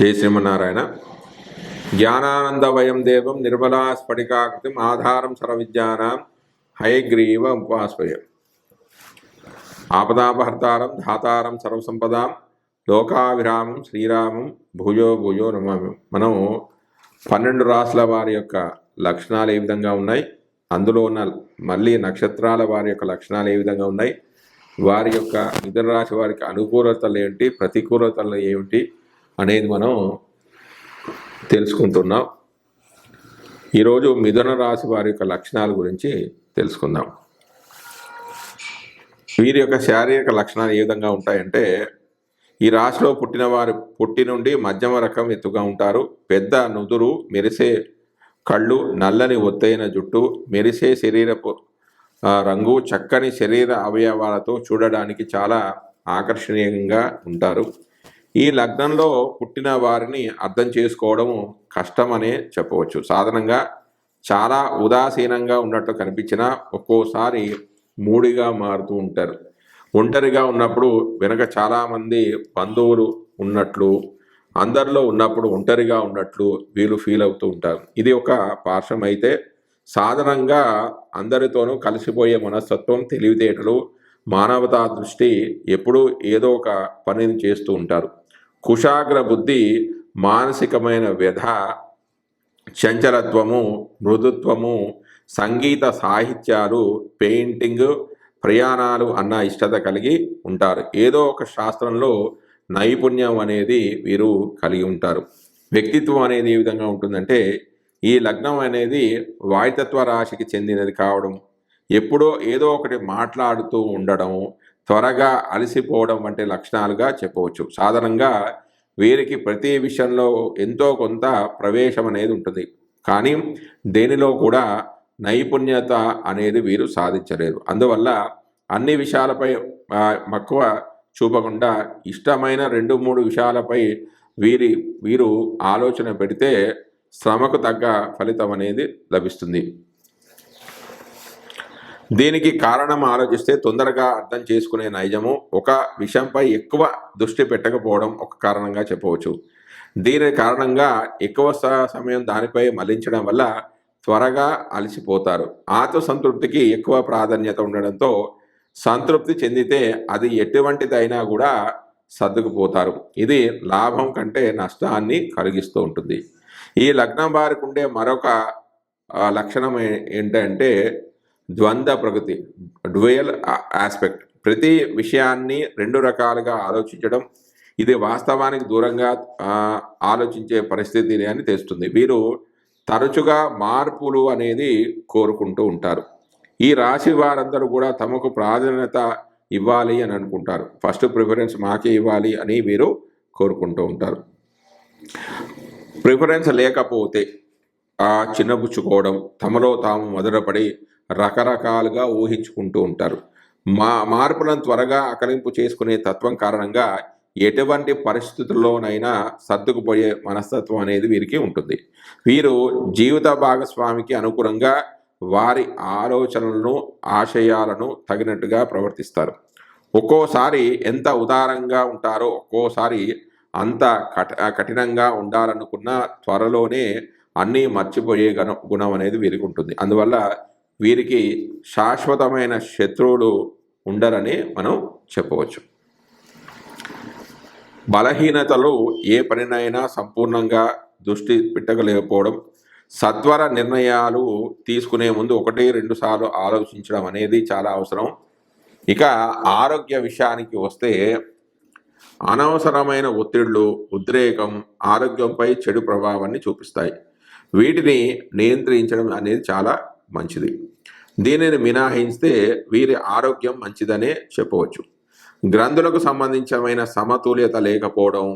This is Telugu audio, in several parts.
జై శ్రీమన్నారాయణ? జ్ఞానానందవయం దేవం నిర్మలా స్ఫటికాకృతిం ఆధారం సర్వవిద్యానాం హయగ్రీవ ఉపాస్వయం. ఆపదాపహర్తారం ధాతారం సర్వసంపదాం లోకావిరామం శ్రీరామం భూయో భూయో నమామి. మనం పన్నెండు రాసుల వారి యొక్క లక్షణాలు ఏ విధంగా ఉన్నాయి? అందులో ఉన్న మళ్ళీ నక్షత్రాల వారి యొక్క లక్షణాలు ఏ విధంగా ఉన్నాయి? వారి యొక్క మిథున రాశి వారికి అనుకూలతలు ఏమిటి ప్రతికూలతలు ఏమిటి? అనేది మనం తెలుసుకుంటున్నాం. ఈరోజు మిథున రాశి వారి యొక్క లక్షణాల గురించి తెలుసుకుందాం. వీరి యొక్క శారీరక లక్షణాలు ఏ విధంగా ఉంటాయంటే ఈ రాశిలో పుట్టిన వారు పుట్టి నుండి మధ్యమ రకం ఎత్తుగా ఉంటారు. పెద్ద నుదురు మెరిసే కళ్ళు నల్లని ఒత్తైన జుట్టు మెరిసే శరీరపు రంగు చక్కని శరీర అవయవాలతో చూడడానికి చాలా ఆకర్షణీయంగా ఉంటారు. ఈ లగ్నంలో పుట్టిన వారిని అర్థం చేసుకోవడం కష్టమనే చెప్పవచ్చు. సాధారణంగా చాలా ఉదాసీనంగా ఉన్నట్టు కనిపించినా ఒక్కోసారి మూడిగా మారుతూ ఉంటారు. ఒంటరిగా ఉన్నప్పుడు వెనక చాలామంది బంధువులు ఉన్నట్లు అందరిలో ఉన్నప్పుడు ఒంటరిగా ఉన్నట్లు వీళ్ళు ఫీల్ అవుతూ ఉంటారు. ఇది ఒక పార్శ్వం అయితే సాధారణంగా అందరితోనూ కలిసిపోయే మనస్తత్వం తెలివితేటలు మానవతా దృష్టి ఎప్పుడూ ఏదో ఒక పనిని చేస్తూ ఉంటారు. కుశాగ్ర బుద్ధి మానసికమైన వ్యధ చంచలత్వము మృదుత్వము సంగీత సాహిత్యాలు పెయింటింగ్ ప్రయాణాలు అన్న ఇష్టత కలిగి ఉంటారు. ఏదో ఒక శాస్త్రంలో నైపుణ్యం అనేది వీరు కలిగి ఉంటారు. వ్యక్తిత్వం అనేది ఏ విధంగా ఉంటుందంటే ఈ లగ్నం అనేది వాయుతత్వ రాశికి చెందినది కావడం ఎప్పుడో ఏదో ఒకటి మాట్లాడుతూ ఉండడం త్వరగా అలసిపోవడం వంటి లక్షణాలుగా చెప్పవచ్చు. సాధారణంగా వీరికి ప్రతి విషయంలో ఎంతో కొంత ప్రవేశం అనేది ఉంటుంది. కానీ దేనిలో కూడా నైపుణ్యత అనేది వీరు సాధించలేరు. అందువల్ల అన్ని విషయాలపై మక్కువ చూపకుండా ఇష్టమైన రెండు మూడు విషయాలపై వీరి వీరు ఆలోచన పెడితే శ్రమకు తగ్గ ఫలితం అనేది లభిస్తుంది. దీనికి కారణం ఆలోచిస్తే తొందరగా అర్థం చేసుకునే నైజము ఒక విషయంపై ఎక్కువ దృష్టి పెట్టకపోవడం ఒక కారణంగా చెప్పవచ్చు. దీని కారణంగా ఎక్కువ స- సమయం దానిపై మళ్ళించడం వల్ల త్వరగా అలసిపోతారు. ఆత్మసంతృప్తికి ఎక్కువ ప్రాధాన్యత ఉండడంతో సంతృప్తి చెందితే అది ఎటువంటిదైనా కూడా సర్దుకుపోతారు. ఇది లాభం కంటే నష్టాన్ని కలిగిస్తూ ఉంటుంది. ఈ లగ్నం వారికి ఉండే మరొక లక్షణం ఏంటంటే ద్వంద్వ ప్రగతి డ్యూయల్ ఆస్పెక్ట్. ప్రతి విషయాన్ని రెండు రకాలుగా ఆలోచించడం ఇది వాస్తవానికి దూరంగా ఆలోచించే పరిస్థితి అని తెస్తుంది. వీరు తరచుగా మార్పులు అనేది కోరుకుంటూ ఉంటారు. ఈ రాశి వారందరూ కూడా తమకు ప్రాధాన్యత ఇవ్వాలి అని అనుకుంటారు. ఫస్ట్ ప్రిఫరెన్స్ మాకే ఇవ్వాలి అని వీరు కోరుకుంటూ ఉంటారు. ప్రిఫరెన్స్ లేకపోతే చిన్నపుచ్చుకోవడం చిన్నబుచ్చుకోవడం తమలో తాము మొదలుపడి రకరకాలుగా ఊహించుకుంటూ ఉంటారు. మా మార్పులను త్వరగా అకలింపు చేసుకునే తత్వం కారణంగా ఎటువంటి పరిస్థితుల్లోనైనా సర్దుకుపోయే మనస్తత్వం అనేది వీరికి ఉంటుంది. వీరు జీవిత భాగస్వామికి అనుగుణంగా వారి ఆలోచనలను ఆశయాలను తగినట్టుగా ప్రవర్తిస్తారు. ఒక్కోసారి ఎంత ఉదారంగా ఉంటారో ఒక్కోసారి అంత కఠ కఠినంగా ఉండాలనుకున్న త్వరలోనే అన్నీ మర్చిపోయే గుణ గుణం అనేది వీరికి ఉంటుంది. అందువల్ల వీరికి శాశ్వతమైన శత్రువులు ఉండరని మనం చెప్పవచ్చు. బలహీనతలు ఏ పనినైనా సంపూర్ణంగా దృష్టి పెట్టగలేకపోవడం సత్వర నిర్ణయాలు తీసుకునే ముందు ఒకటి రెండు సార్లు ఆలోచించడం అనేది చాలా అవసరం. ఇక ఆరోగ్య విషయానికి వస్తే అనవసరమైన ఒత్తిళ్ళు ఉద్రేకం ఆరోగ్యంపై చెడు ప్రభావాన్ని చూపిస్తాయి. వీటిని నియంత్రించడం అనేది చాలా మంచిది. దీనిని మినహాయిస్తే వీరి ఆరోగ్యం మంచిదనే చెప్పవచ్చు. గ్రంథులకు సంబంధించిన సమతుల్యత లేకపోవడం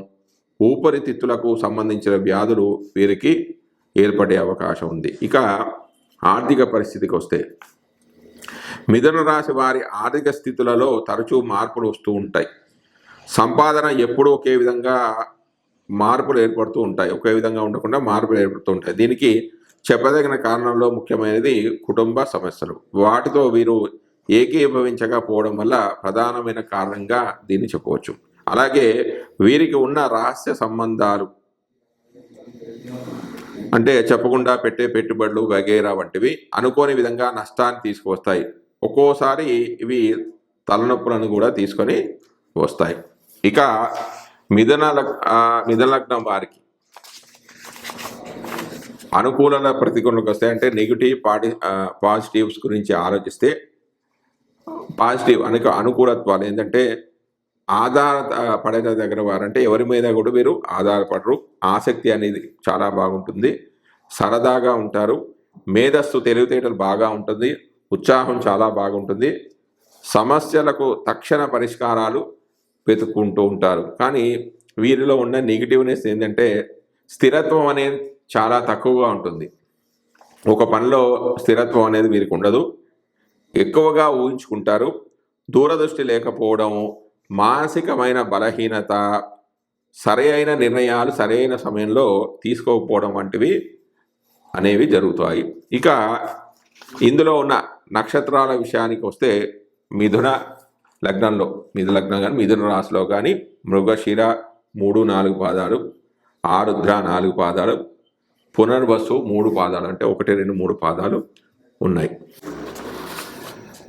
ఊపిరితిత్తులకు సంబంధించిన వ్యాధులు వీరికి ఏర్పడే అవకాశం ఉంది. ఇక ఆర్థిక పరిస్థితికి వస్తే మిథున రాశి వారి ఆర్థిక స్థితులలో తరచూ మార్పులు వస్తూ ఉంటాయి. సంపాదన ఎప్పుడూ ఒకే విధంగా మార్పులు ఏర్పడుతూ ఉంటాయి. ఒకే విధంగా ఉండకుండా మార్పులు ఏర్పడుతూ ఉంటాయి. దీనికి చెప్పదగిన కారణంలో ముఖ్యమైనది కుటుంబ సమస్యలు. వాటితో వీరు ఏకీభవించకపోవడం వల్ల ప్రధానమైన కారణంగా దీన్ని చెప్పవచ్చు. అలాగే వీరికి ఉన్న రహస్య సంబంధాలు అంటే చెప్పకుండా పెట్టే పెట్టుబడులు వగైరా వంటివి అనుకోని విధంగా నష్టాన్ని తీసుకువస్తాయి. ఒక్కోసారి ఇవి తలనొప్పులను కూడా తీసుకొని వస్తాయి. ఇక మిథన లగ్- లగ్నం వారికి అనుకూల ప్రతికూలకు వస్తాయి. అంటే నెగిటివ్ పాటి పాజిటివ్స్ గురించి ఆలోచిస్తే పాజిటివ్ అనక అనుకూలత్వాలు ఏంటంటే ఆధార పడిన దగ్గర వారంటే ఎవరి మీద కూడా మీరు ఆధారపడరు. ఆసక్తి అనేది చాలా బాగుంటుంది. సరదాగా ఉంటారు. మేధస్సు తెలివితేటలు బాగా ఉంటుంది. ఉత్సాహం చాలా బాగుంటుంది. సమస్యలకు తక్షణ పరిష్కారాలు వెతుక్కుంటూ ఉంటారు. కానీ వీరిలో ఉన్న నెగిటివ్నెస్ ఏంటంటే స్థిరత్వం అనేది చాలా తక్కువగా ఉంటుంది. ఒక పనిలో స్థిరత్వం అనేది వీరికి ఉండదు ఎక్కువగా ఊహించుకుంటారు. దూరదృష్టి లేకపోవడం మానసికమైన బలహీనత సరైన నిర్ణయాలు సరైన సమయంలో తీసుకోకపోవడం వంటివి అనేవి జరుగుతాయి. ఇక ఇందులో ఉన్న నక్షత్రాల విషయానికి వస్తే మిథున లగ్నంలో మిథున లగ్నం కానీ మిథున రాశిలో కానీ మృగశిర మూడు నాలుగు పాదాలు ఆరుద్ర నాలుగు పాదాలు పునర్వసు మూడు పాదాలు అంటే ఒకటి రెండు మూడు పాదాలు ఉన్నాయి.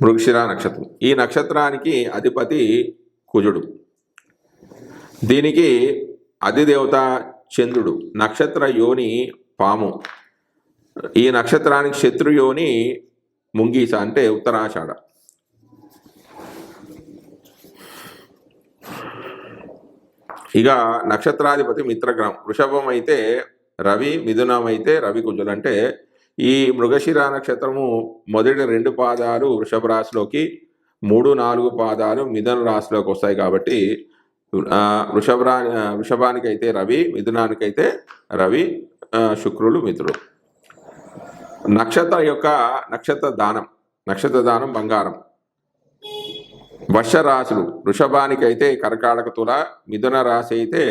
మృగశిర నక్షత్రం. ఈ నక్షత్రానికి అధిపతి కుజుడు. దీనికి అధిదేవత చంద్రుడు. నక్షత్ర యోని పాము. ఈ నక్షత్రానికి శత్రుయోని ముంగీస అంటే ఉత్తరాషాఢ. ఇక నక్షత్రాధిపతి మిత్రగ్రహం. వృషభం అయితే రవి మిథునం అయితే రవి కుజులు అంటే ఈ మృగశిర నక్షత్రము మొదటి రెండు పాదాలు వృషభ రాశిలోకి మూడు నాలుగు పాదాలు మిథున రాశిలోకి వస్తాయి కాబట్టి వృషభ రా వృషభానికైతే రవి మిథునానికైతే రవి శుక్రులు మిత్రులు నక్షత్ర యొక్క నక్షత్ర దానం నక్షత్ర దానం బంగారం. వర్ష రాశులు వృషభానికైతే కర్కాటక తుల మిథున రాశి అయితే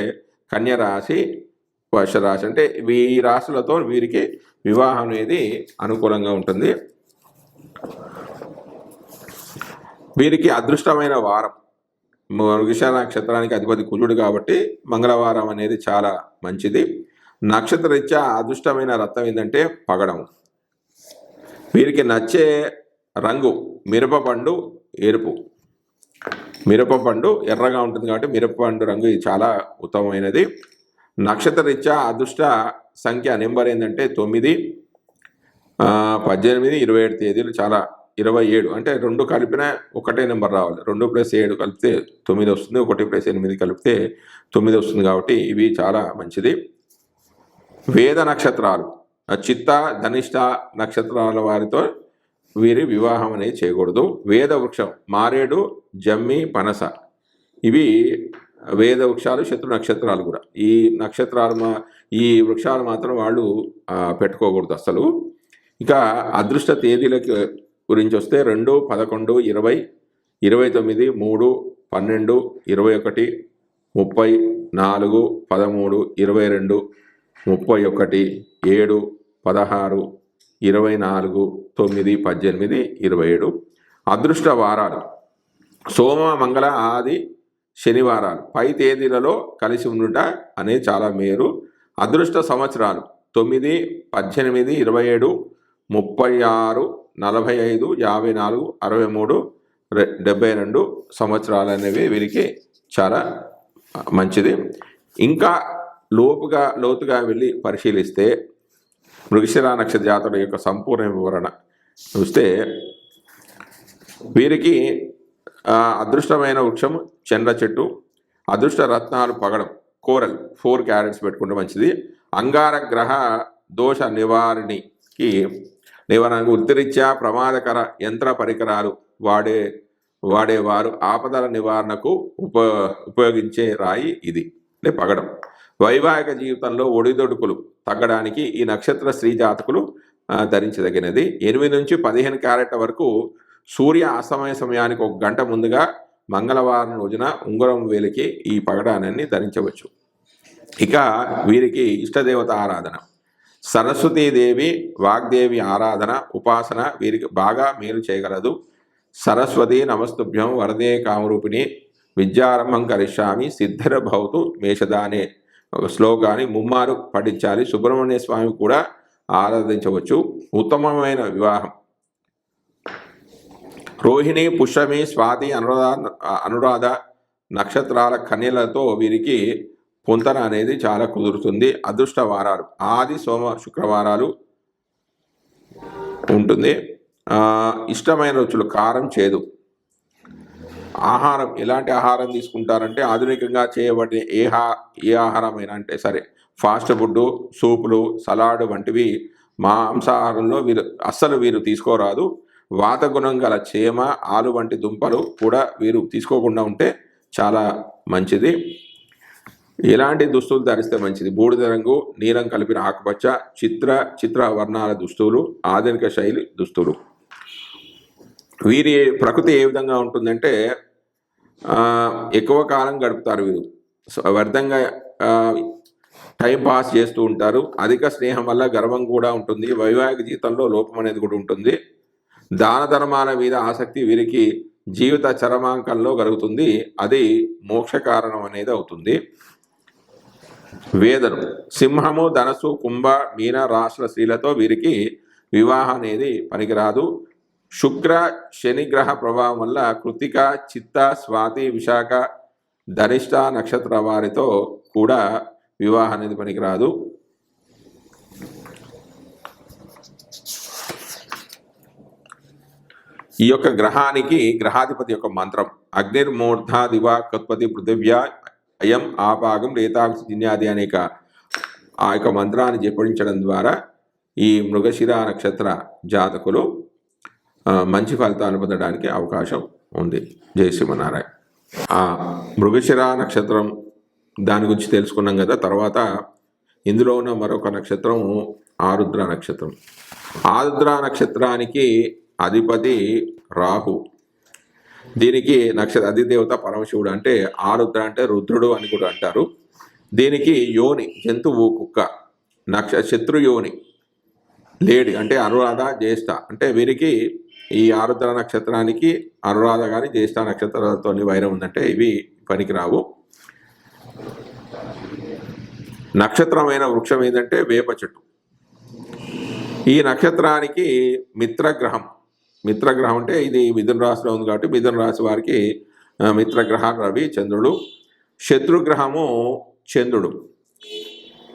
కన్యరాశి రాశి వర్ష రాశి అంటే ఈ రాశులతో వీరికి వివాహం అనేది అనుకూలంగా ఉంటుంది. వీరికి అదృష్టమైన వారం. మృగశ నక్షత్రానికి అధిపతి కుజుడు కాబట్టి మంగళవారం అనేది చాలా మంచిది. నక్షత్రరీత్యా అదృష్టమైన రత్నం ఏంటంటే పగడం. వీరికి నచ్చే రంగు మిరపపండు ఎరుపు. మిరపపండు ఎర్రగా ఉంటుంది కాబట్టి మిరపపండు రంగు ఇది చాలా ఉత్తమమైనది. నక్షత్రరీత్యా అదృష్ట సంఖ్య నెంబర్ ఏంటంటే తొమ్మిది పద్దెనిమిది ఇరవై ఏడు తేదీలు చాలా ఇరవై ఏడు. అంటే రెండు కలిపిన ఒకటే నెంబర్ రావాలి. రెండు ప్లస్ ఏడు కలిపితే తొమ్మిది వస్తుంది ఒకటి ప్లస్ ఎనిమిది కలిపితే తొమ్మిది వస్తుంది కాబట్టి ఇవి చాలా మంచిది. వేద నక్షత్రాలు చిత్త ధనిష్ట నక్షత్రాల వారితో వీరి వివాహం అనేది చేయకూడదు. వేద వృక్షం మారేడు జమ్మి పనస ఇవి వేద వృక్షాలు శత్రు నక్షత్రాలు కూడా. ఈ నక్షత్రాలు మా ఈ వృక్షాలు మాత్రం వాళ్ళు పెట్టుకోకూడదు అసలు. ఇక అదృష్ట తేదీలకి గురించి వస్తే రెండు పదకొండు ఇరవై ఇరవై తొమ్మిది మూడు పన్నెండు ఇరవై ఒకటి ముప్పై నాలుగు పదమూడు ఇరవై రెండు ముప్పై ఒకటి ఏడు పదహారు ఇరవై నాలుగు తొమ్మిది పద్దెనిమిది ఇరవై ఏడు. అదృష్ట వారాలు. సోమ మంగళ ఆది శనివారాలు. పై తేదీలలో కలిసి ఉండుట అనే చాలా మేరు అదృష్ట సంవత్సరాలు తొమ్మిది పద్దెనిమిది ఇరవై ఏడు ముప్పై ఆరు నలభై ఐదు యాభై నాలుగు అరవై మూడు డెబ్బై రెండు సంవత్సరాలు అనేవి వీరికి చాలా మంచిది. ఇంకా లోపుగా లోతుగా వెళ్ళి పరిశీలిస్తే మృగశిర నక్షత్ర జాతర యొక్క సంపూర్ణ వివరణ చూస్తే వీరికి అదృష్టమైన వృక్షం చంద్ర చెట్టు అదృష్ట రత్నాలు పగడం కోరల్ ఫోర్ క్యారెట్స్ పెట్టుకుంటే మంచిది. అంగార గ్రహ దోష నివారణకి నివారణ వృత్తిరీత్యా ప్రమాదకర యంత్ర పరికరాలు వాడే వాడేవారు ఆపదల నివారణకు ఉప ఉపయోగించే రాయి ఇది అంటే పగడం. వైవాహిక జీవితంలో ఒడిదొడుకులు తగ్గడానికి ఈ నక్షత్ర స్త్రీ జాతకులు ధరించదగినది. ఎనిమిది నుంచి పదిహేను క్యారెట్ల వరకు సూర్య అస్తమయ సమయానికి ఒక గంట ముందుగా మంగళవారం రోజున ఉంగరం వేలికి ఈ పగడాన్ని ధరించవచ్చు. ఇక వీరికి ఇష్టదేవత ఆరాధన. సరస్వతీదేవి వాగ్దేవి ఆరాధన ఉపాసన వీరికి బాగా మేలు చేయగలదు. సరస్వతి నమస్తుభ్యం వరదే కామరూపిణి విద్యారంభం కరిష్యామి సిద్ధర భవతు మేషదానే ఒక శ్లోకాన్ని ముమ్మారు పఠించాలి. సుబ్రహ్మణ్య స్వామి కూడా ఆరాధించవచ్చు. ఉత్తమమైన వివాహం. రోహిణి పుష్యమి స్వాతి అనురాధ అనురాధ నక్షత్రాల కన్యలతో వీరికి పొంతన అనేది చాలా కుదురుతుంది. అదృష్ట వారాలు. ఆది సోమ శుక్రవారాలు ఉంటుంది. ఇష్టమైన రుచులు కారం చేదు. ఆహారం ఎలాంటి ఆహారం తీసుకుంటారంటే ఆధునికంగా చేయబడిన ఏ హా ఏ ఆహారమైనా అంటే సరే ఫాస్ట్ ఫుడ్ సూపులు సలాడ్ వంటివి మాంసాహారంలో వీరు అస్సలు వీరు తీసుకోరాదు. వాత గుణం గల చేమ ఆలు వంటి దుంపలు కూడా వీరు తీసుకోకుండా ఉంటే చాలా మంచిది. ఎలాంటి దుస్తులు ధరిస్తే మంచిది? బూడిద రంగు నీలం కలిపిన ఆకుపచ్చ చిత్ర చిత్ర వర్ణాల దుస్తులు ఆధునిక శైలి దుస్తులు. వీరి ప్రకృతి ఏ విధంగా ఉంటుందంటే ఎక్కువ కాలం గడుపుతారు వీరు. వ్యర్థంగా టైం పాస్ చేస్తూ ఉంటారు. అధిక స్నేహం వల్ల గర్వం కూడా ఉంటుంది. వైవాహిక జీవితంలో లోపం అనేది కూడా ఉంటుంది. దాన ధర్మాల మీద ఆసక్తి వీరికి జీవిత చరమాంకంలో కలుగుతుంది. అది మోక్ష కారణం అనేది అవుతుంది. వేదను సింహము ధనస్సు కుంభ మీన రాష్ట్ర స్త్రీలతో వీరికి వివాహం అనేది పనికిరాదు. శుక్ర శనిగ్రహ ప్రభావం వల్ల కృతిక చిత్త స్వాతి విశాఖ ధనిష్ట నక్షత్ర వారితో కూడా వివాహం అనేది పనికిరాదు. ఈ యొక్క గ్రహానికి గ్రహాధిపతి యొక్క మంత్రం. అగ్నిర్మూర్ధ దివా కత్పతి పృథివ్య అయం ఆపాగం రేతాగ్నియాది అనేక ఆ యొక్క మంత్రాన్ని జపించడం ద్వారా ఈ మృగశిర నక్షత్ర జాతకులు మంచి ఫలితాలు పొందడానికి అవకాశం ఉంది. జయ శ్రీమనారాయణ ఆ మృగశిర నక్షత్రం దాని గురించి తెలుసుకున్నాం కదా తర్వాత ఇందులో ఉన్న మరొక నక్షత్రం ఆరుద్ర నక్షత్రం. ఆరుద్ర నక్షత్రానికి అధిపతి రాహు. దీనికి నక్షత్ర అధిదేవత పరమశివుడు అంటే ఆరుద్ర అంటే రుద్రుడు అని కూడా అంటారు. దీనికి యోని జంతువు కుక్క నక్ష శత్రు యోని లేడి అంటే అనురాధ జ్యేష్ఠ అంటే వీరికి ఈ ఆరుద్ర నక్షత్రానికి అనురాధ కానీ జ్యేష్ఠ నక్షత్రాలతో వైరం ఉందంటే ఇవి పనికిరావు. నక్షత్రమైన వృక్షం ఏంటంటే వేప చెట్టు. ఈ నక్షత్రానికి మిత్రగ్రహం మిత్రగ్రహం అంటే ఇది మిథున రాశిలో ఉంది కాబట్టి మిథున రాశి వారికి మిత్రగ్రహం రవి చంద్రుడు. శత్రుగ్రహము చంద్రుడు.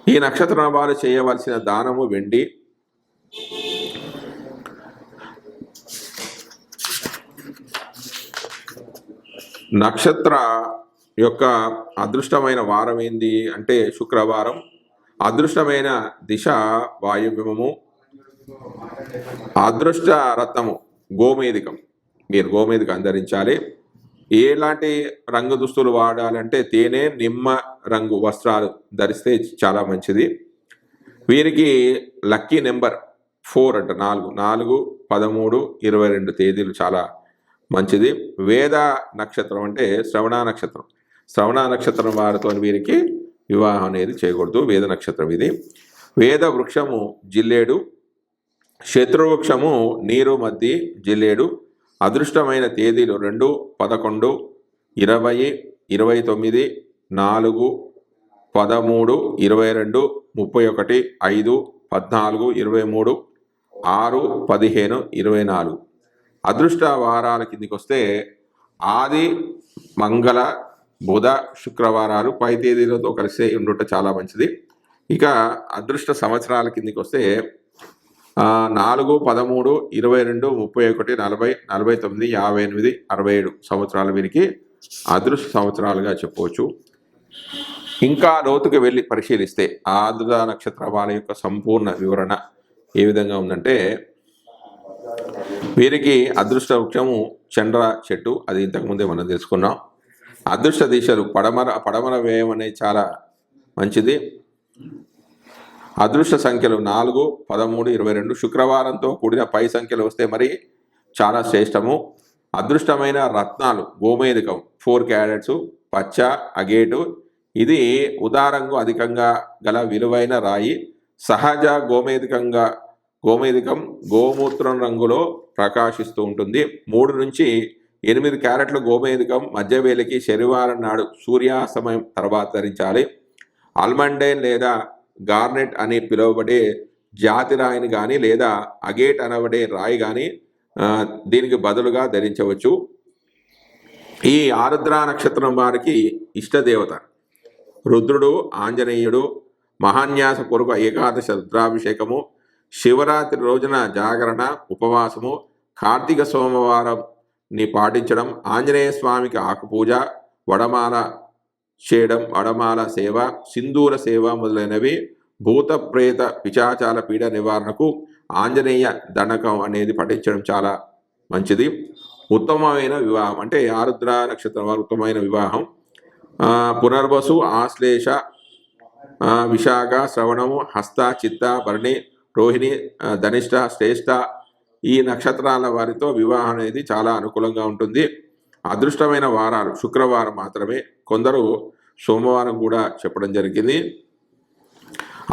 ఈ నక్షత్రం వారు చేయవలసిన దానము వెండి. నక్షత్ర యొక్క అదృష్టమైన వారం ఏంది అంటే శుక్రవారం. అదృష్టమైన దిశ వాయువ్యమము. అదృష్ట రత్నము. గోమేదికం మీరు గోమేదికం ధరించాలి. ఎలాంటి రంగు దుస్తులు వాడాలంటే తేనె నిమ్మ రంగు వస్త్రాలు ధరిస్తే చాలా మంచిది. వీరికి లక్కీ నెంబర్ ఫోర్ అంట నాలుగు. నాలుగు పదమూడు ఇరవై రెండు తేదీలు చాలా మంచిది. వేద నక్షత్రం అంటే శ్రవణ నక్షత్రం. శ్రవణ నక్షత్రం వారితో వీరికి వివాహం అనేది చేయకూడదు. వేద నక్షత్రం ఇది. వేద వృక్షము జిల్లేడు. శత్రువృక్షము నీరు మధ్య జిల్లేడు అదృష్టమైన తేదీలు రెండు పదకొండు ఇరవై ఇరవై తొమ్మిది నాలుగు పదమూడు ఇరవై రెండు ముప్పై ఒకటి ఐదు పద్నాలుగు ఇరవై మూడు ఆరు పదిహేను ఇరవై నాలుగు. అదృష్ట వారాల కిందికి వస్తే ఆది మంగళ బుధ శుక్రవారాలు పై తేదీలతో కలిసి ఉండుట చాలా మంచిది. ఇక అదృష్ట సంవత్సరాల కిందికి వస్తే నాలుగు పదమూడు ఇరవై రెండు ముప్పై ఒకటి నలభై నలభై తొమ్మిది యాభై ఎనిమిది అరవై ఏడు సంవత్సరాలు వీరికి అదృష్ట సంవత్సరాలుగా చెప్పవచ్చు ఇంకా లోతుకు వెళ్ళి పరిశీలిస్తే ఆదుద నక్షత్ర వాళ్ళ యొక్క సంపూర్ణ వివరణ ఏ విధంగా ఉందంటే వీరికి అదృష్ట వృక్షము చండ్ర చెట్టు అది ఇంతకుముందే మనం తెలుసుకున్నాం. అదృష్ట దిశలు పడమర పడమర వ్యయం అనేది చాలా మంచిది. అదృష్ట సంఖ్యలు నాలుగు పదమూడు ఇరవై రెండు. శుక్రవారంతో కూడిన పై సంఖ్యలు వస్తే మరి చాలా శ్రేష్టము. అదృష్టమైన రత్నాలు గోమేధికం ఫోర్ క్యారెట్స్ పచ్చ అగేటు. ఇది ఉదారంగు అధికంగా గల విలువైన రాయి. సహజ గోమేధికంగా గోమేధికం గోమూత్రం రంగులో ప్రకాశిస్తూ ఉంటుంది. మూడు నుంచి ఎనిమిది క్యారెట్ల గోమేధికం మధ్య వేలికి శనివారం నాడు సూర్యాస్తమయం తర్వాత ధరించాలి. ఆల్మండైన్ లేదా గార్నెట్ అని పిలువబడే జాతి రాయిని కానీ లేదా అగేట్ అనబడే రాయి కానీ దీనికి బదులుగా ధరించవచ్చు. ఈ ఆరుద్ర నక్షత్రం వారికి ఇష్టదేవత. రుద్రుడు ఆంజనేయుడు మహాన్యాస పూర్వక ఏకాదశ రుద్రాభిషేకము శివరాత్రి రోజున జాగరణ ఉపవాసము కార్తీక సోమవారంని పాటించడం ఆంజనేయ స్వామికి ఆకుపూజ వడమాల చేయడం వడమాల సేవ సింధూర సేవ మొదలైనవి భూత ప్రేత పిచాచాల పీడ నివారణకు ఆంజనేయ దండకం అనేది పఠించడం చాలా మంచిది. ఉత్తమమైన వివాహం అంటే ఆరుద్ర నక్షత్రం వారు ఉత్తమమైన వివాహం. పునర్వసు ఆశ్లేష విశాఖ శ్రవణము హస్త చిత్త భరణి రోహిణి ధనిష్ట శ్రేష్ఠ ఈ నక్షత్రాల వారితో వివాహం అనేది చాలా అనుకూలంగా ఉంటుంది. అదృష్టమైన వారాలు శుక్రవారం మాత్రమే కొందరు సోమవారం కూడా చెప్పడం జరిగింది.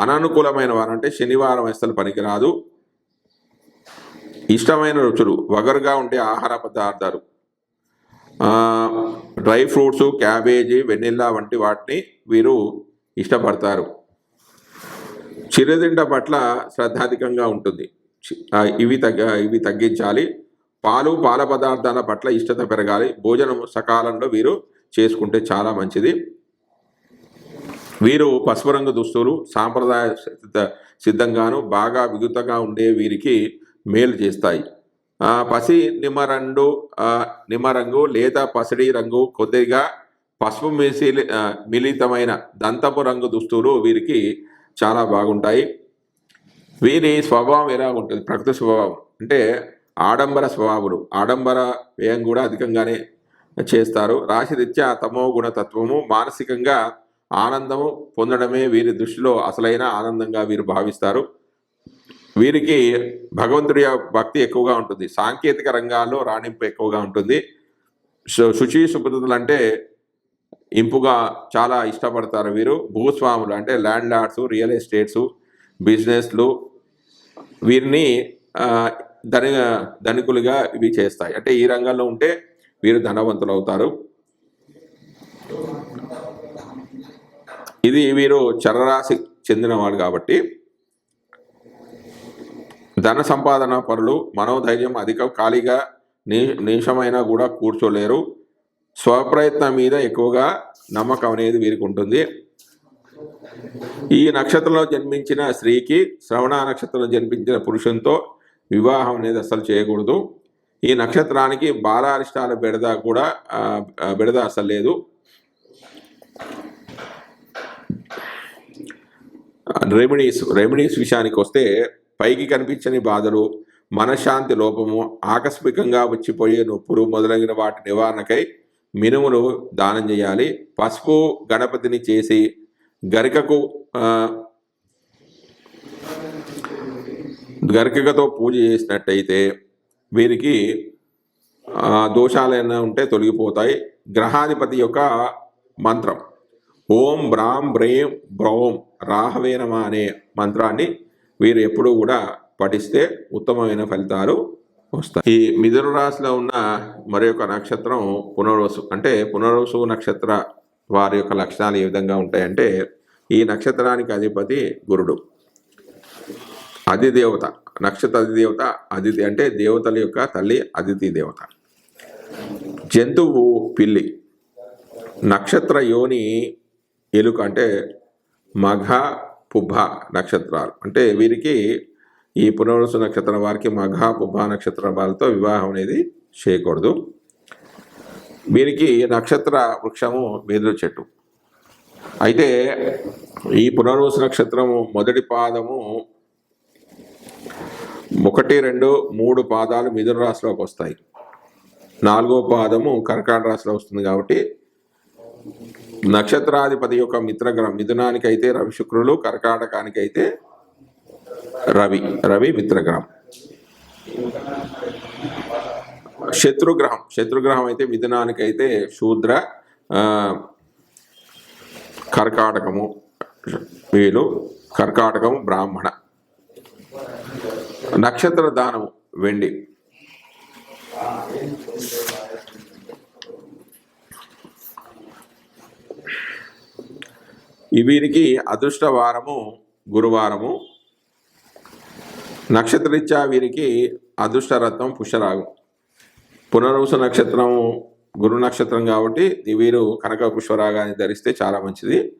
అననుకూలమైన వారం అంటే శనివారం అసలు పనికిరాదు. ఇష్టమైన రుచులు వగరుగా ఉండే ఆహార పదార్థాలు డ్రై ఫ్రూట్స్ క్యాబేజీ వెనిల్లా వంటి వాటిని వీరు ఇష్టపడతారు. చిరుతింట పట్ల శ్రద్ధాధికంగా ఉంటుంది. ఇవి తగ్గ ఇవి తగ్గించాలి. పాలు పాల పదార్థాల పట్ల ఇష్టత పెరగాలి. భోజనం సకాలంలో వీరు చేసుకుంటే చాలా మంచిది. వీరు పసుపు రంగు దుస్తులు సాంప్రదాయ సిద్ధ- సిద్ధంగాను బాగా విగుతగా ఉండే వీరికి మేలు చేస్తాయి. పసి నిమ్మరండు నిమ్మరంగు లేత పసిడి రంగు కొద్దిగా పసుపు మిసి మిళితమైన దంతపు రంగు దుస్తులు వీరికి చాలా బాగుంటాయి. వీరి స్వభావం ఎలా ఉంటుంది? ప్రకృతి స్వభావం అంటే ఆడంబర స్వభావులు. ఆడంబర వ్యయం కూడా అధికంగానే చేస్తారు. రాశిరీత్యా తమో గుణతత్వము మానసికంగా ఆనందము పొందడమే వీరి దృష్టిలో అసలైన ఆనందంగా వీరు భావిస్తారు. వీరికి భగవంతుడి భక్తి ఎక్కువగా ఉంటుంది. సాంకేతిక రంగాల్లో రాణింపు ఎక్కువగా ఉంటుంది. శుచి శుభ్రతలు అంటే ఇంపుగా చాలా ఇష్టపడతారు వీరు. భూస్వాములు అంటే ల్యాండ్ లార్డ్స్ రియల్ ఎస్టేట్స్ బిజినెస్లు వీరిని ధని ధనికులుగా ఇవి చేస్తాయి. అంటే ఈ రంగంలో ఉంటే వీరు ధనవంతులు అవుతారు ఇది వీరు చరరాశి చెందినవాడు కాబట్టి ధన సంపాదన పరులు మనోధైర్యం అధిక ఖాళీగా ని నిమిషమైనా కూడా కూర్చోలేరు. స్వప్రయత్నం మీద ఎక్కువగా నమ్మకం అనేది వీరికి ఉంటుంది. ఈ నక్షత్రంలో జన్మించిన స్త్రీకి శ్రవణ నక్షత్రంలో జన్మించిన పురుషునితో వివాహం అనేది అసలు చేయకూడదు. ఈ నక్షత్రానికి బాలారిష్టాల బెడద కూడా బిడద బెడద అసలు లేదు. రెమెడీస్ రెమెడీస్ విషయానికి వస్తే పైకి కనిపించని బాధలు మనశ్శాంతి లోపము ఆకస్మికంగా వచ్చిపోయే నొప్పులు మొదలైన వాటి నివారణకై మినుములు దానం చేయాలి. పసుపు గణపతిని చేసి గరికకు గరికగతో పూజ చేసినట్టయితే వీరికి దోషాలైనా దోషాలు ఏమైనా ఉంటే తొలగిపోతాయి. గ్రహాధిపతి యొక్క మంత్రం. ఓం బ్రాం బ్రేం బ్రౌం రాహవేనమ అనే మంత్రాన్ని వీరు ఎప్పుడూ కూడా పఠిస్తే ఉత్తమమైన ఫలితాలు వస్తాయి. ఈ మిథున రాశిలో ఉన్న మరి యొక్క నక్షత్రం పునర్వసు అంటే పునర్వసు నక్షత్ర వారి యొక్క లక్షణాలు ఏ విధంగా ఉంటాయంటే ఈ నక్షత్రానికి అధిపతి గురుడు. అధిదేవత నక్షత్ర అధిదేవత అదితి అంటే దేవతల యొక్క తల్లి అదితి దేవత. జంతువు పిల్లి. నక్షత్ర యోని ఎలుక అంటే మఘ పుబ్బ నక్షత్రాలు. అంటే వీరికి ఈ పునర్వసు నక్షత్రం వారికి మఘ పుబ్బ నక్షత్రం వారితో వివాహం అనేది చేయకూడదు. వీరికి నక్షత్ర వృక్షము వెదురు చెట్టు. అయితే ఈ పునర్వసు నక్షత్రము మొదటి పాదము ఒకటి రెండు మూడు పాదాలు మిథున రాశిలోకి వస్తాయి. నాలుగో పాదము కర్కాట రాశిలో వస్తుంది కాబట్టి నక్షత్రాధిపతి యొక్క మిత్రగ్రహం మిథునానికి అయితే రవి శుక్రులు కర్కాటకానికి అయితే రవి రవి మిత్రగ్రహం. శత్రుగ్రహం శత్రుగ్రహం అయితే మిథునానికి అయితే శూద్ర కర్కాటకము వీళ్ళు కర్కాటకము బ్రాహ్మణ. నక్షత్ర దానము వెండి. వీరికి అదృష్ట వారము గురువారము. నక్షత్రరీత్యా వీరికి అదృష్ట రత్నం పుష్యరాగం. పునర్వసు నక్షత్రం గురు నక్షత్రం కాబట్టి వీరు కనక పుష్పరాగాన్ని ధరిస్తే చాలా మంచిది.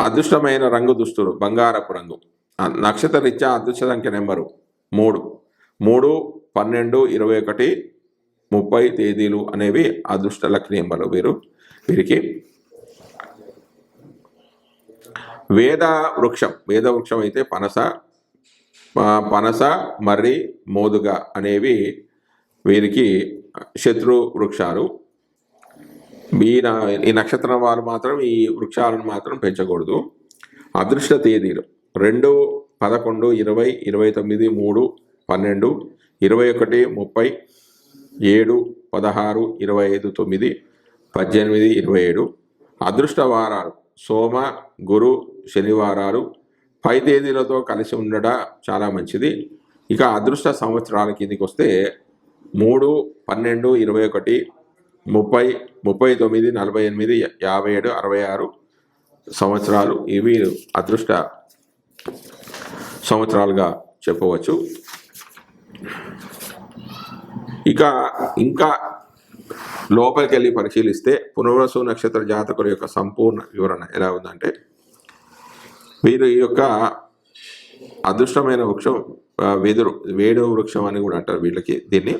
అదృష్టమైన రంగు దుస్తులు బంగారపు రంగు. నక్షత్ర రీత్యా అదృష్ట సంఖ్య నెంబరు మూడు. మూడు పన్నెండు ఇరవై ఒకటి ముప్పై తేదీలు అనేవి అదృష్ట లక్ష్మి నెంబరు వీరు వీరికి వేద వృక్షం వేద వృక్షం అయితే పనస పనస మర్రి మోదుగ అనేవి వీరికి శత్రు వృక్షాలు. ఈ న- ఈ నక్షత్రం వారు మాత్రం ఈ వృక్షాలను మాత్రం పెంచకూడదు. అదృష్ట తేదీలు. రెండు పదకొండు ఇరవై ఇరవై తొమ్మిది మూడు పన్నెండు ఇరవై ఒకటి ముప్పై ఏడు పదహారు ఇరవై ఐదు తొమ్మిది పద్దెనిమిది ఇరవై ఏడు. అదృష్ట వారాలు. సోమ గురు శనివారాలు. పై తేదీలతో కలిసి ఉండడం చాలా మంచిది. ఇక అదృష్ట సంవత్సరాల కిందకి వస్తే మూడు పన్నెండు ఇరవై ఒకటి ముప్పై ముప్పై తొమ్మిది నలభై ఎనిమిది యాభై ఏడు అరవై ఆరు సంవత్సరాలు ఇవి అదృష్ట సంవత్సరాలుగా చెప్పవచ్చు. ఇక ఇంకా లోపలికి వెళ్ళి పరిశీలిస్తే పునర్వసు నక్షత్ర జాతకుల యొక్క సంపూర్ణ వివరణ ఎలా ఉందంటే వీరు ఈ యొక్క అదృష్టమైన వృక్షం వెదురు వేడు వృక్షం అని కూడా అంటారు వీళ్ళకి దీన్ని.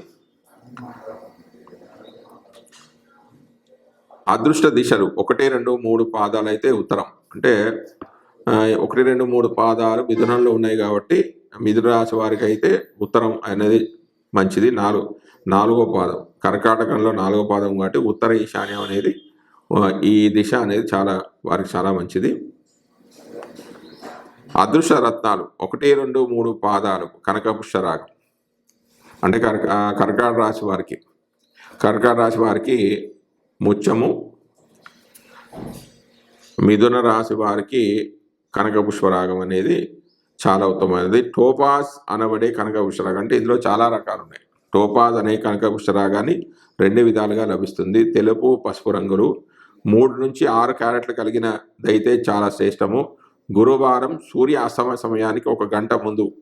అదృష్ట దిశలు ఒకటి రెండు మూడు పాదాలు అయితే ఉత్తరం. అంటే ఒకటి రెండు మూడు పాదాలు మిథునంలో ఉన్నాయి కాబట్టి మిథున రాశి వారికి అయితే ఉత్తరం అనేది మంచిది. నాలుగు నాలుగో పాదం. కర్కాటకంలో నాలుగో పాదం కాబట్టి ఉత్తర ఈశాన్యం అనేది ఈ దిశ అనేది చాలా వారికి చాలా మంచిది. అదృశ్య రత్నాలు. ఒకటి రెండు మూడు పాదాలు కనకపుష్పరాగం అంటే కర్క కర్కాట రాశి వారికి కర్కాట రాశి వారికి ముత్యము. మిథున రాశి వారికి కనకపుష్పరాగం అనేది చాలా ఉత్తమమైనది. టోపాస్ అనబడే కనకపుష్పరాగం అంటే ఇందులో చాలా రకాలు ఉన్నాయి టోపాజ్ అనే కనకపుష్పరాగాన్ని రెండు విధాలుగా లభిస్తుంది. తెలుపు పసుపు రంగులు. మూడు నుంచి ఆరు క్యారెట్లు కలిగిన దైతే చాలా శ్రేష్టము. గురువారం సూర్య అస్తమ సమయానికి ఒక గంట ముందు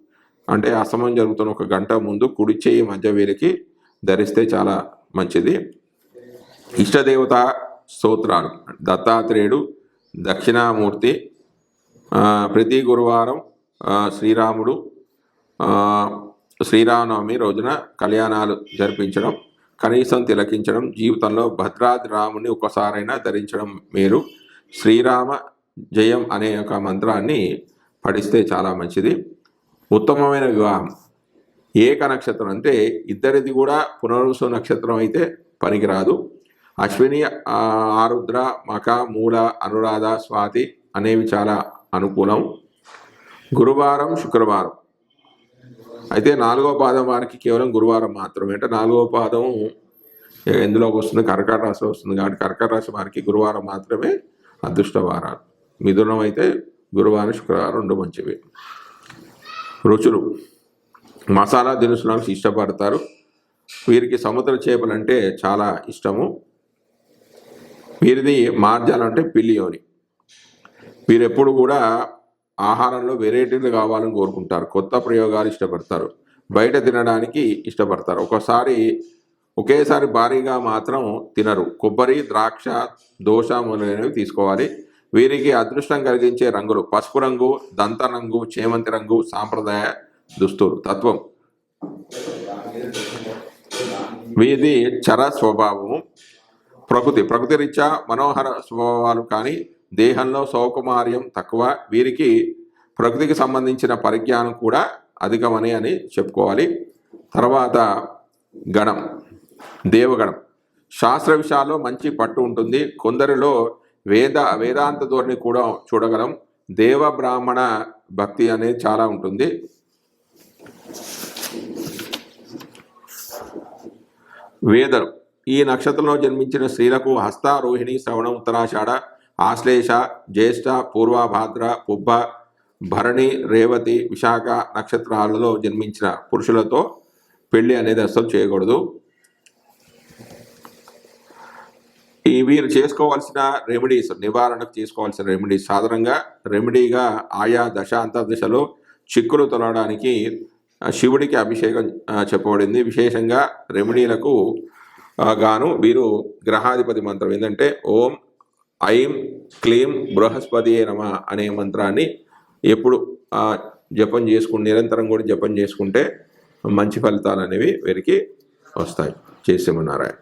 అంటే అస్తమం జరుగుతున్న ఒక గంట ముందు కుడి చేయి మధ్య వేలికి ధరిస్తే చాలా మంచిది. ఇష్టదేవత స్తోత్రాలు. దత్తాత్రేయుడు దక్షిణామూర్తి ప్రతి గురువారం శ్రీరాముడు శ్రీరామనవమి రోజున కళ్యాణాలు జరిపించడం కనీసం తిలకించడం జీవితంలో భద్రాద్రి రాముని ఒకసారైనా ధరించడం మీరు శ్రీరామ జయం అనే ఒక మంత్రాన్ని పఠిస్తే చాలా మంచిది. ఉత్తమమైన వివాహం. ఏక నక్షత్రం అంటే ఇద్దరిది కూడా పునర్వసు నక్షత్రం అయితే పనికిరాదు. అశ్విని ఆరుద్ర మక మూల అనురాధ స్వాతి అనేవి చాలా అనుకూలం. గురువారం శుక్రవారం. అయితే నాలుగో పాదం వారికి కేవలం గురువారం మాత్రమే. అంటే నాలుగో పాదం ఎందులోకి వస్తుంది? కర్కాట రాశి వస్తుంది కాబట్టి కర్కాట రాశి వారికి గురువారం మాత్రమే అదృష్ట వారాలు. మిథునం అయితే గురువారం శుక్రవారం రెండు మంచివి. రుచులు. మసాలా దినుసులకు ఇష్టపడతారు. వీరికి సముద్ర చేపలు అంటే చాలా ఇష్టము. వీరిది మార్జాలంటే పిల్లియోని. వీరు ఎప్పుడు కూడా ఆహారంలో వెరైటీలు కావాలని కోరుకుంటారు. కొత్త ప్రయోగాలు ఇష్టపడతారు. బయట తినడానికి ఇష్టపడతారు. ఒకసారి ఒకేసారి భారీగా మాత్రం తినరు. కొబ్బరి ద్రాక్ష దోశ మొదలైనవి తీసుకోవాలి. వీరికి అదృష్టం కలిగించే రంగులు పసుపు రంగు దంత రంగు చేమంతి రంగు సాంప్రదాయ దుస్తులు. తత్వం. వీరిది చర స్వభావము ప్రకృతి. ప్రకృతి రీత్యా మనోహర స్వభావాలు కానీ దేహంలో సౌకుమార్యం తక్కువ వీరికి ప్రకృతికి సంబంధించిన పరిజ్ఞానం కూడా అధికమని అని చెప్పుకోవాలి. తర్వాత గణం దేవగణం. శాస్త్ర విషయాల్లో మంచి పట్టు ఉంటుంది. కొందరిలో వేద వేదాంత ధోరణి కూడా చూడగలం. దేవ బ్రాహ్మణ భక్తి అనేది చాలా ఉంటుంది. వేదరు ఈ నక్షత్రంలో జన్మించిన స్త్రీలకు హస్త రోహిణి శ్రవణం ఉత్తరాషాఢ ఆశ్లేష జ్యేష్ఠ పూర్వభాద్ర పుబ్బ భరణి రేవతి విశాఖ నక్షత్రాలలో జన్మించిన పురుషులతో పెళ్ళి అనేది అస్సలు చేయకూడదు. ఈ వీరు చేసుకోవాల్సిన రెమెడీస్ నివారణకు తీసుకోవాల్సిన రెమెడీస్ సాధారణంగా రెమెడీగా ఆయా దశ అంతర్దశలో చిక్కులు తొలగడానికి శివుడికి అభిషేకం చెప్పబడింది. విశేషంగా రెమెడీలకు గాను వీరు గ్రహాధిపతి మంత్రం. ఏంటంటే ఓం ఐం క్లీం బృహస్పతి నమ అనే మంత్రాన్ని ఎప్పుడు జపం చేసుకుని నిరంతరం కూడా జపం చేసుకుంటే మంచి ఫలితాలు అనేవి వీరికి వస్తాయి. చేసేమన్నారాయణ